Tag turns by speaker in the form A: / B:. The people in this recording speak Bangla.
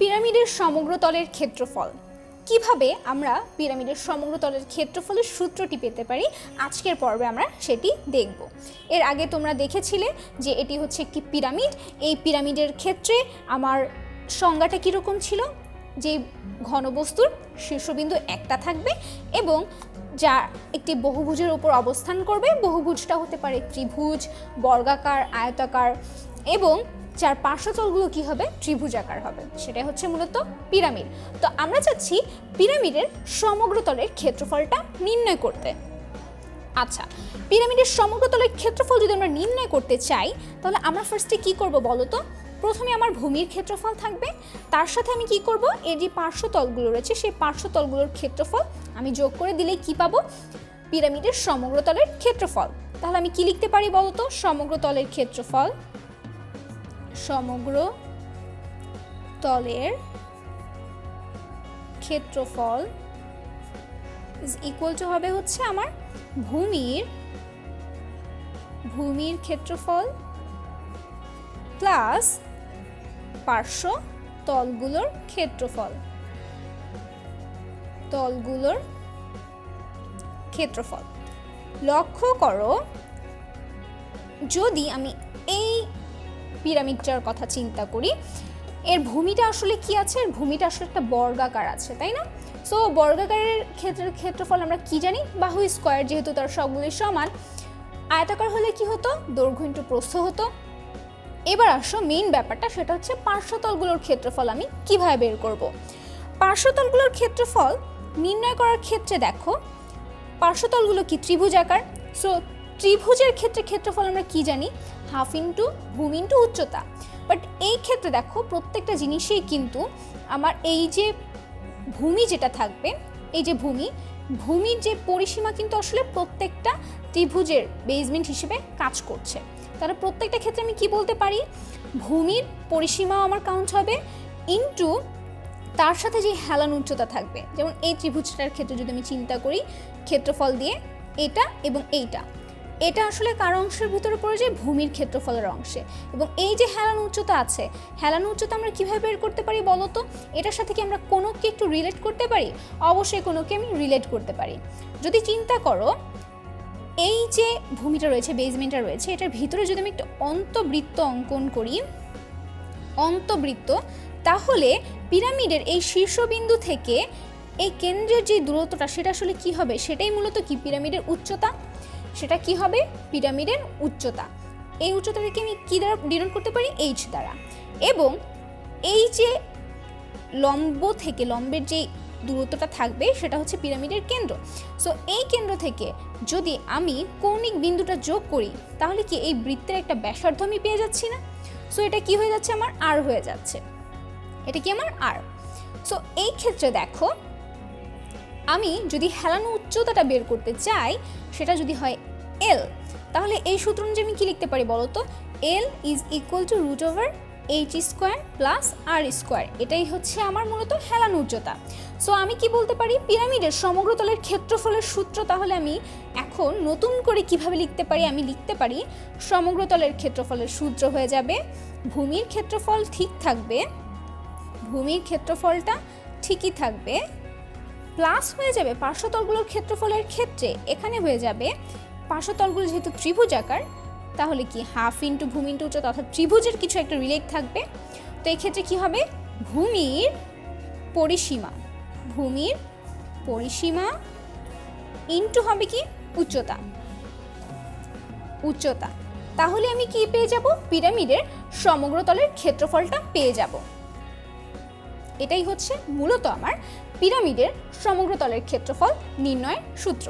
A: পিরামিডের সমগ্র তলের ক্ষেত্রফল। কীভাবে আমরা পিরামিডের সমগ্র তলের ক্ষেত্রফলের সূত্রটি পেতে পারি, আজকের পর্বে আমরা সেটি দেখব। এর আগে তোমরা দেখেছিলে যে এটি হচ্ছে একটি পিরামিড। এই পিরামিডের ক্ষেত্রে আমার সংজ্ঞাটা কীরকম ছিল? যে ঘনবস্তুর শীর্ষবিন্দু একটা থাকবে এবং যা একটি বহুভুজের উপর অবস্থান করবে। বহুভুজটা হতে পারে ত্রিভুজ, বর্গাকার, আয়তাকার এবং যার পার্শ্বতলগুলো কি হবে? ত্রিভুজাকার হবে। সেটাই হচ্ছে মূলত পিরামিড। তো আমরা চাচ্ছি পিরামিডের সমগ্র তলের ক্ষেত্রফলটা নির্ণয় করতে। আচ্ছা পিরামিডের সমগ্র তলের ক্ষেত্রফল যদি আমরা নির্ণয় করতে চাই, তাহলে আমরা ফার্স্টে কি করব বলো তো? প্রথমে আমার ভূমির ক্ষেত্রফল থাকবে। তার সাথে আমি কি করব? এর যে পার্শ্বতলগুলো রয়েছে, সেই পার্শ্বতলগুলোর ক্ষেত্রফল আমি যোগ করে দিলেই কি পাবো? পিরামিডের সমগ্র তলের ক্ষেত্রফল। তাহলে আমি কি লিখতে পারি বলো তো? সমগ্র তলের ক্ষেত্রফল সমগ্র তলের ক্ষেত্রফল ইজ ইকুয়াল টু হবে হচ্ছে আমার ভূমির ভূমির ক্ষেত্রফল প্লাস পার্শ্ব তলগুলোর ক্ষেত্রফল। তলগুলোর ক্ষেত্রফল। লক্ষ্য করো, যদি আমি এই পিরামিডটার কথা চিন্তা করি। এর ভূমিটা আসলে কি আছে? এর ভূমিটা আসলে একটা বর্গাকার আছে, তাই না? সো বর্গাকারের ক্ষেত্রের ক্ষেত্রফল আমরা কি জানি? বাহু স্কোয়ার যেহেতু তার সবগুলি সমান। আয়তাকার হলে কি হতো? দৈর্ঘ্য ইন্টু প্রস্থ হতো। এবার আসো মেইন ব্যাপারটা, সেটা হচ্ছে পার্শ্বতলগুলোর ক্ষেত্রফল আমি কীভাবে বের করব? পার্শ্বতলগুলোর ক্ষেত্রফল নির্ণয় করার ক্ষেত্রে দেখো, পার্শ্বতলগুলো কি ত্রিভুজাকার সো ত্রিভুজের ক্ষেত্রে ক্ষেত্রফল আমরা কি জানি? হাফ ইন্টু ভূমি ইন্টু উচ্চতা। বাট এই ক্ষেত্রে দেখো, প্রত্যেকটা জিনিসেই কিন্তু আমার এই যে ভূমি যেটা থাকবে, এই যে ভূমি, ভূমির যে পরিসীমা কিন্তু আসলে প্রত্যেকটা ত্রিভুজের বেসমেন্ট হিসেবে কাজ করছে। তাহলে প্রত্যেকটা ক্ষেত্রে আমি কি বলতে পারি? ভূমির পরিসীমাও আমার কাউন্ট হবে ইন্টু তার সাথে যে হেলান উচ্চতা থাকবে। যেমন এই ত্রিভুজটার ক্ষেত্রে যদি আমি চিন্তা করি, ক্ষেত্রফল দিয়ে এটা এবং এইটা। এটা আসলে কার অংশের ভিতরে পড়ে যায়? ভূমির ক্ষেত্রফলের অংশে। এবং এই যে হেলান উচ্চতা আছে, হেলান উচ্চতা আমরা কীভাবে বের করতে পারি বলো তো? এটার সাথে কি আমরা কোনোকে একটু রিলেট করতে পারি? অবশ্যই কোনোকে আমি রিলেট করতে পারি। যদি চিন্তা করো, এই যে ভূমিটা রয়েছে বেজমেন্টটা রয়েছে, এটার ভিতরে যদি আমি একটু অন্তবৃত্ত অঙ্কন করি, অন্তবৃত্ত, তাহলে পিরামিডের এই শীর্ষবিন্দু থেকে এই কেন্দ্রের যে দূরত্বটা, সেটা আসলে কি হবে? সেটাই মূলত কি? পিরামিডের উচ্চতা। সেটা কি হবে? পিরামিডের উচ্চতা। এই উচ্চতাটাকে আমি কী দ্বারা ডিনোট করতে পারি? এইচ দ্বারা। এবং এই যে লম্ব থেকে, লম্বের যে দূরত্বটা থাকবে, সেটা হচ্ছে পিরামিডের কেন্দ্র। সো এই কেন্দ্র থেকে যদি আমি কৌণিক বিন্দুটা যোগ করি, তাহলে কি এই বৃত্তের একটা ব্যাসার্ধ আমি পেয়ে যাচ্ছি না? সো এটা কি হয়ে যাচ্ছে? আমার আর হয়ে যাচ্ছে। এটা কি আমার আর সো এই ক্ষেত্রে দেখো আমি যদি হেলানো উচ্চতাটা বের করতে চাই, সেটা যদি হয় এল তাহলে এই সূত্র অনুযায়ী আমি কী লিখতে পারি বলো তো? L is equal to root over H square plus R square এটাই হচ্ছে আমার মূলত হেলানো উচ্চতা। সো আমি কি বলতে পারি? পিরামিডের সমগ্র তলের ক্ষেত্রফলের সূত্র, তাহলে আমি এখন নতুন করে কীভাবে লিখতে পারি? আমি লিখতে পারি, সমগ্র তলের ক্ষেত্রফলের সূত্র হয়ে যাবে, ভূমির ক্ষেত্রফল ঠিক থাকবে, ভূমির ক্ষেত্রফলটা ঠিকই থাকবে প্লাস হয়ে যাবে পার্শ্বতলগুলোর ক্ষেত্রফলের ক্ষেত্রে। এখানে হয়ে যাবে পার্শ্বতলগুলো যেহেতু ত্রিভুজ আকার, তাহলে কি হাফ ইন্টু ভূমি ইন্টু উচ্চতা অর্থাৎ ত্রিভুজের কিছু একটা রিলেট থাকবে। তো এই ক্ষেত্রে কি হবে? ভূমির পরিসীমা ভূমির পরিসীমা ইন্টু হবে কি? উচ্চতা। উচ্চতা। তাহলে আমি কি পেয়ে যাব? পিরামিডের সমগ্র তলের ক্ষেত্রফলটা পেয়ে যাব। এটাই হচ্ছে মূলত আমার পিরামিডের সমগ্র তলের ক্ষেত্রফল নির্ণয়ের সূত্র।